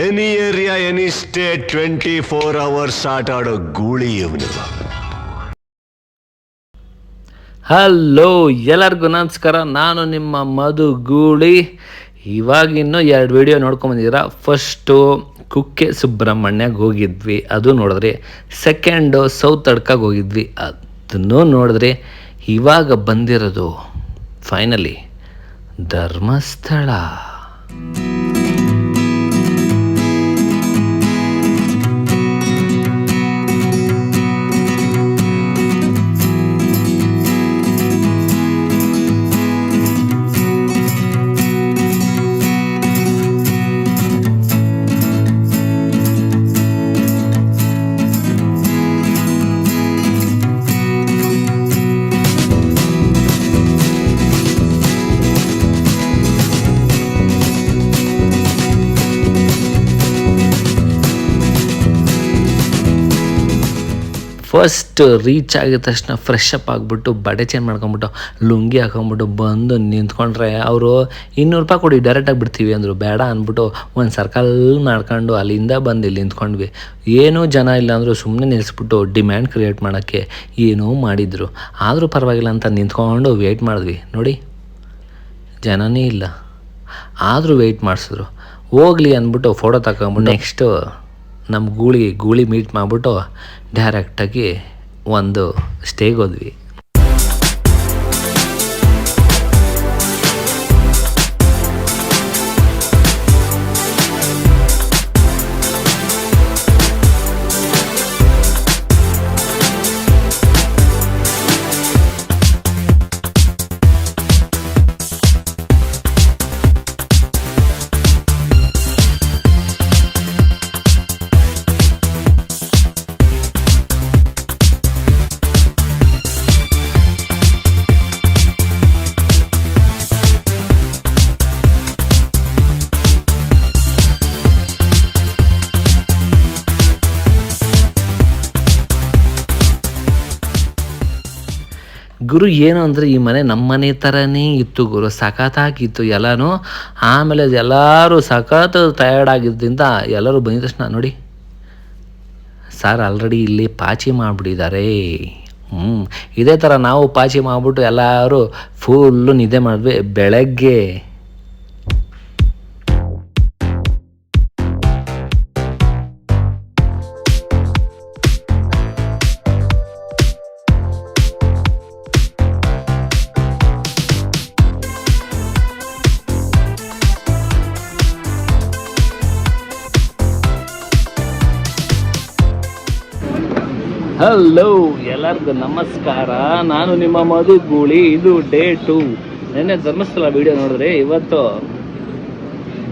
Any area, any state, twenty four hours ಆಟ ಆಡೋ ಗೂಳಿ ಇವನು. ಹಲೋ, ಎಲ್ಲರಿಗೂ ನಮಸ್ಕಾರ. ನಾನು ನಿಮ್ಮ ಮಧು ಗೂಳಿ. ಇವಾಗಿನ್ನೂ ಎರಡು ವಿಡಿಯೋ ನೋಡ್ಕೊಂಬಂದಿದ್ದೀರಾ ಫಸ್ಟು ಕುಕ್ಕೆ ಸುಬ್ರಹ್ಮಣ್ಯಗೆ ಹೋಗಿದ್ವಿ. ಅದು ನೋಡಿದ್ರಿ ಸೆಕೆಂಡು ಸೌತ್ ಅಡ್ಕಾಗೆ ಹೋಗಿದ್ವಿ. ಅದನ್ನು ನೋಡಿದ್ರಿ ಇವಾಗ ಬಂದಿರೋದು ಫೈನಲಿ ಧರ್ಮಸ್ಥಳ. ಫಸ್ಟ್ ರೀಚ್ ಆಗಿದ ತಕ್ಷಣ ಫ್ರೆಶ್ ಅಪ್ ಆಗಿಬಿಟ್ಟು ಬಡೆ ಚೇಂಜ್ ಮಾಡ್ಕೊಂಬಿಟ್ಟು ಲುಂಗಿ ಹಾಕೊಂಬಿಟ್ಟು ಬಂದು ನಿಂತ್ಕೊಂಡ್ರೆ ಅವರು ಇನ್ನೂರು ರೂಪಾಯಿ ಕೊಡಿ ಡೈರೆಕ್ಟಾಗಿ ಬಿಡ್ತೀವಿ ಅಂದರು. ಬೇಡ ಅಂದ್ಬಿಟ್ಟು ಒಂದು ಸರ್ಕಲ್ ಮಾಡ್ಕೊಂಡು ಅಲ್ಲಿಂದ ಬಂದು ಇಲ್ಲಿ ನಿಂತ್ಕೊಂಡ್ವಿ. ಏನೂ ಜನ ಇಲ್ಲ ಅಂದರೂ ಸುಮ್ಮನೆ ನಿಲ್ಲಿಸ್ಬಿಟ್ಟು ಡಿಮ್ಯಾಂಡ್ ಕ್ರಿಯೇಟ್ ಮಾಡೋಕ್ಕೆ ಏನೋ ಮಾಡಿದರು. ಆದರೂ ಪರವಾಗಿಲ್ಲ ಅಂತ ನಿಂತ್ಕೊಂಡು ವೆಯ್ಟ್ ಮಾಡಿದ್ವಿ. ನೋಡಿ, ಜನನೇ ಇಲ್ಲ. ಆದರೂ ವೆಯ್ಟ್ ಮಾಡಿಸಿದ್ರು. ಹೋಗ್ಲಿ ಅಂದ್ಬಿಟ್ಟು ಫೋಟೋ ತಗೊಂಬಿಟ್ಟು ನೆಕ್ಸ್ಟು ನಮ್ಮ ಗೂಳಿ ಗೂಳಿ ಮೀಟ್ ಮಾಡಿಬಿಟ್ಟು ಡೈರೆಕ್ಟಾಗಿ ಒಂದು ಸ್ಟೇಗೆ ಹೋದ್ವಿ. ಗುರು ಏನು ಅಂದರೆ ಈ ಮನೆ ನಮ್ಮ ಮನೆ ಥರನೇ ಇತ್ತು ಗುರು. ಸಖತ್ತಾಗಿತ್ತು ಎಲ್ಲನೂ. ಆಮೇಲೆ ಎಲ್ಲರೂ ಸಖತ್ ಟಯರ್ಡ್ ಆಗಿದ್ದರಿಂದ ಎಲ್ಲರೂ ಬಂದಿದ ತಕ್ಷಣ ನೋಡಿ ಸರ್ ಆಲ್ರೆಡಿ ಇಲ್ಲಿ ಪಾಚಿ ಮಾಡಿಬಿಟ್ಟಿದ್ದಾರೆ. ಹ್ಞೂ ಇದೇ ಥರ ನಾವು ಪಾಚಿ ಮಾಡಿಬಿಟ್ಟು ಎಲ್ಲರೂ ಫುಲ್ಲು ನಿದ್ದೆ ಮಾಡಿದ್ವಿ. ಬೆಳಗ್ಗೆ ಹಲೋ ಎಲ್ಲರಿಗೂ ನಮಸ್ಕಾರ. ನಾನು ನಿಮ್ಮ ಮಧು ಗೂಳಿ. ಇದು ಡೇ ಟು ನಿನ್ನೆ ಧರ್ಮಸ್ಥಳ ವಿಡಿಯೋ ನೋಡಿದ್ರೆ ಇವತ್ತು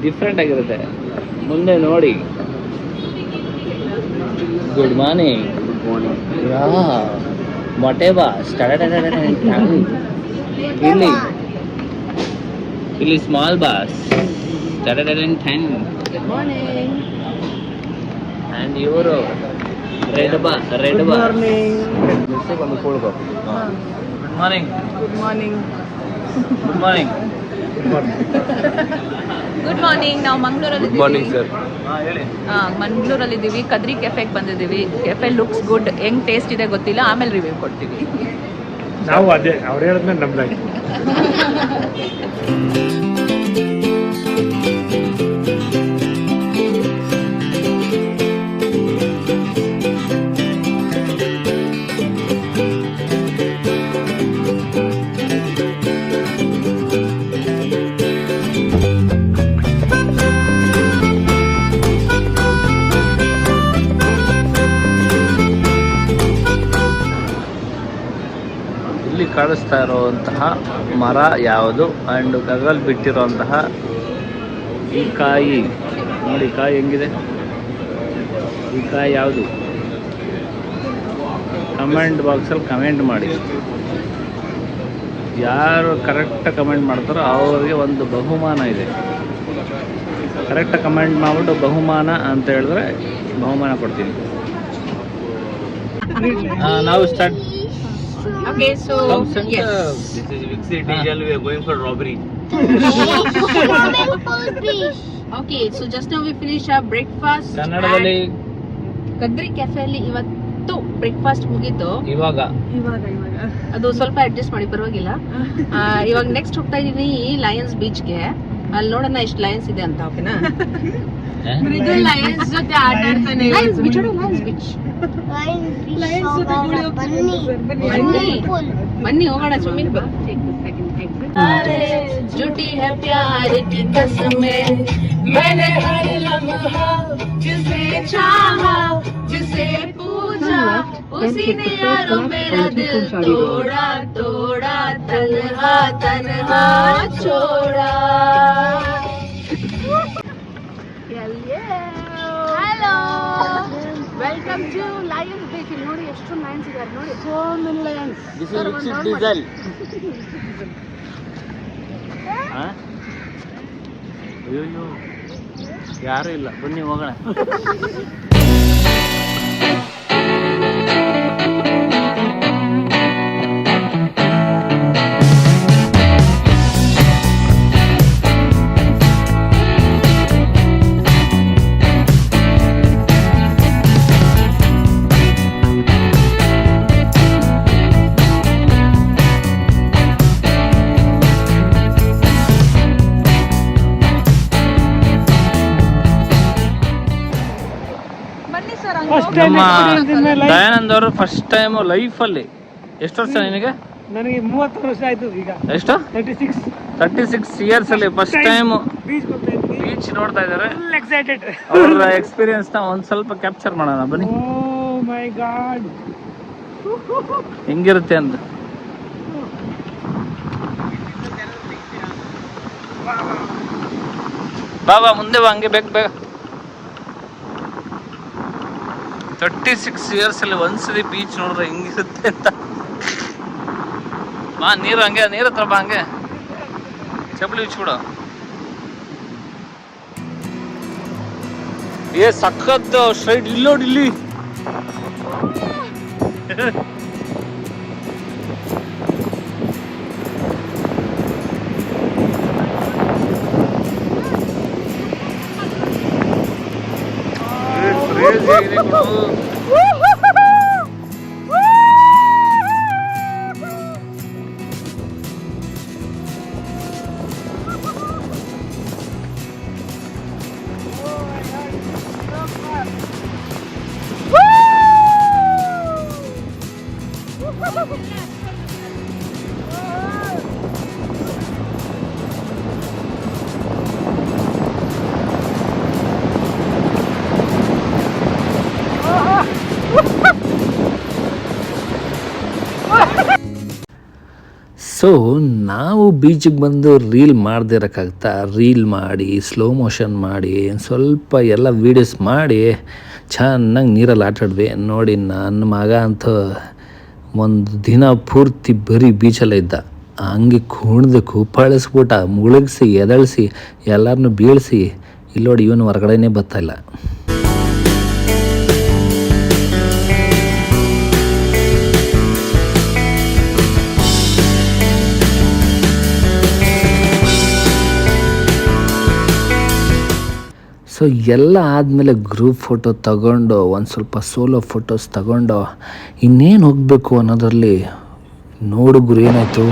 ಡಿಫ್ರೆಂಟ್ ಆಗಿರುತ್ತೆ. ಮುಂದೆ ನೋಡಿ. ಗುಡ್ ಮಾರ್ನಿಂಗ್ ಯಾ ಮೊಟೆ ಬಾಸ್ ಇಲ್ಲಿ. ಇಲ್ಲಿ ಸ್ಮಾಲ್ ಬಾಸ್ ಟೆನ್ ಆ್ಯಂಡ್ ಇವರು ರೆಡ್ ಬಾ ರೆಡ್ ಬಾ ಒಂದು cold coffee good morning good morning good morning good morning ನಾವು ಮಂಗಳೂರಲ್ಲಿ ಮಾರ್ನಿಂಗ್ ಸರ್ ಹಾಂ ಹೇಳಿ. ಮಂಗಳೂರಲ್ಲಿ ಇದ್ದೀವಿ ಕದ್ರಿ ಕೆಫೆಗೆ ಬಂದಿದ್ದೀವಿ ಕೆಫೆ ಲುಕ್ಸ್ ಗುಡ್ ಹೆಂಗ್ ಟೇಸ್ಟ್ ಇದೆ ಗೊತ್ತಿಲ್ಲ. ಆಮೇಲೆ ರಿವ್ಯೂ ಕೊಡ್ತೀವಿ. ನಾವು ಅದೇ ಅವ್ರು ಹೇಳಿದ್ಮೇಲೆ ನಮ್ದಾಗಿ ಇಲ್ಲಿ ಕಾಣಿಸ್ತಾ ಇರುವಂತಹ ಮರ ಯಾವುದು? ಆ್ಯಂಡ್ ಗಗಲ್ ಬಿಟ್ಟಿರುವಂತಹ ಈ ಕಾಯಿ ನೋಡಿ ಕಾಯಿ ಹೆಂಗಿದೆ? ಈ ಕಾಯಿ ಯಾವುದು? ಕಮೆಂಟ್ ಬಾಕ್ಸಲ್ಲಿ ಕಮೆಂಟ್ ಮಾಡಿ. ಯಾರು ಕರೆಕ್ಟಾಗಿ ಕಮೆಂಟ್ ಮಾಡ್ತಾರೋ ಅವರಿಗೆ ಒಂದು ಬಹುಮಾನ ಇದೆ. ಕರೆಕ್ಟಾಗಿ ಕಮೆಂಟ್ ಮಾಡ್ಬಿಟ್ಟು ಬಹುಮಾನ ಅಂತ ಹೇಳಿದ್ರೆ ಬಹುಮಾನ ಕೊಡ್ತೀನಿ. ನಾವು start Okay, so yes. This is Vixi Diesel. We are going for robbery. Okay so just ನಾವು ವಿ ಫಿನಿಶ್ ಆ ಬ್ರೇಕ್ಫಾಸ್ಟ್ ಕನ್ನಡದಲ್ಲಿ ಕದ್ರಿ ಕೆಫೆಯಲ್ಲಿ ಇವತ್ತು ಬ್ರೇಕ್ಫಾಸ್ಟ್ ಮುಗೀತು. ಇವಾಗ. ಅದು ಸ್ವಲ್ಪ ಅಡ್ಜಸ್ಟ್ ಮಾಡಿ ಪರವಾಗಿಲ್ಲ. ಆ, ಇವಾಗ ನೆಕ್ಸ್ಟ್ ಹೋಗ್ತಾ ಇದೀವಿ ಲಯನ್ಸ್ ಬೀಚ್ಗೆ ಅಲ್ಲಿ ನೋಡೋಣ ಎಷ್ಟು ಲಯನ್ಸ್ ಇದೆ ಅಂತ ಓಕೆನಾ ಲಯನ್ಸ್ ಜೊತೆ ಆಟ ಆಡ್ತಾನೆ ಲಯನ್ಸ್ ಬೀಚ್ ಲಯನ್ಸ್ ಬೀಚ್ ಬನ್ನಿ ಬನ್ನಿ ಹೋಗೋಣ ಸ್ವಿಮ್ಮಿಂಗ್ झूठी है प्यार की कसमें मैंने हर लम्हा जिसे चाहा जिसे पूजा उसी ने यारो मेरा दिल तोड़ा तोड़ा तन्हा तन्हा छोड़ा hello welcome to Lions Beach ಇಲ್ಲಿ ನೋಡಿ ಎಷ್ಟು ಲಯನ್ಸ್ ಇದ್ದಾರೆ ನೋಡಿ ಸೋ ಮೆನಿ ಲಯನ್ಸ್ ಡೀಸೆಲ್ ಅಯ್ಯೋ ಯಾರು ಇಲ್ಲ ಬನ್ನಿ ಹೋಗೋಣ ನಮ್ಮ ದಯಾನಂದ್ ಅವರು ಫಸ್ಟ್ ಟೈಮ್ ಲೈಫ್ ಅಲ್ಲಿ. ಎಷ್ಟು ವರ್ಷ ನಿನಗೆ? ನನಗೆ ಮೂವತ್ತು ವರ್ಷ ಆಯ್ತು ಈಗ. ಎಷ್ಟು? Thirty six thirty six years ಅಲ್ಲಿ ಫಸ್ಟ್ ಟೈಮ್ ಬೀಚ್ ನೋಡ್ತಾ ಇದ್ದಾರೆ. ಎಕ್ಸೈಟೆಡ್ ಅವರ ಎಕ್ಸ್ಪೀರಿಯನ್ಸ್ನ ಒಂದ್ ಸ್ವಲ್ಪ ಕ್ಯಾಪ್ಚರ್ ಮಾಡೋಣ ಬನ್ನಿ. ಓ ಮೈ ಗಾಡ್ ಹೆಂಗಿರುತ್ತೆ ಅಂತ ಬಾಬಾ ಬಾ ಮುಂದೆ ಬಾ ಹಂಗೆ ಬೇಕು ಬೇಗ. ತರ್ಟಿ ಸಿಕ್ಸ್ ಇಯರ್ಸ್ ಅಲ್ಲಿ ಒಂದ್ಸರಿ ಬೀಚ್ ನೋಡಿದ್ರೆ ಹಿಂಗಿರುತ್ತೆ ಅಂತ. ಬಾ, ನೀರು ಹಂಗೆ, ನೀರು ಹತ್ರ ಬಾ ಹಂಗೆ. ಚಪ್ಪಲಿ ಬಿಚ್ಬಿಡು ಏ, ಸಖತ್ ಸ್ಟ್ರೈಟ್ ಇಲ್ಲಿ ನೋಡಿ ಇಲ್ಲಿ. Woo! ಸೊ ನಾವು ಬೀಚಿಗೆ ಬಂದು ರೀಲ್ ಮಾಡದೇ ಇರೋಕ್ಕಾಗ್ತಾ ರೀಲ್ ಮಾಡಿ ಸ್ಲೋ ಮೋಷನ್ ಮಾಡಿ, ಸ್ವಲ್ಪ ಎಲ್ಲ ವೀಡಿಯೋಸ್ ಮಾಡಿ, ಚೆನ್ನಾಗಿ ನೀರಲ್ಲಿ ಆಟಾಡಿದ್ವಿ ನೋಡಿ, ನನ್ನ ಮಗ ಅಂತ ಒಂದು ದಿನ ಪೂರ್ತಿ ಬರೀ ಬೀಚಲ್ಲೇ ಇದ್ದ. ಹಂಗೆ ಕುಣಿದು ಕುಪ್ಪಳಿಸ್ಬಿಟ್ಟ ಮುಳುಗಿಸಿ, ಎದಳಿಸಿ ಎಲ್ಲರನ್ನೂ ಬೀಳಿಸಿ, ಇಲ್ಲೋಡಿ ಇವನು ಹೊರಗಡೆನೇ ಬರ್ತಾಯಿಲ್ಲ ಸೊ ಎಲ್ಲ ಆದಮೇಲೆ ಗ್ರೂಪ್ ಫೋಟೋ ತಗೊಂಡು, ಒಂದು ಸ್ವಲ್ಪ ಸೋಲೋ ಫೋಟೋಸ್ ತಗೊಂಡು, ಇನ್ನೇನು ಹೋಗಬೇಕು ಅನ್ನೋದರಲ್ಲಿ ನೋಡು ಗುರು, ಏನಾಯಿತು?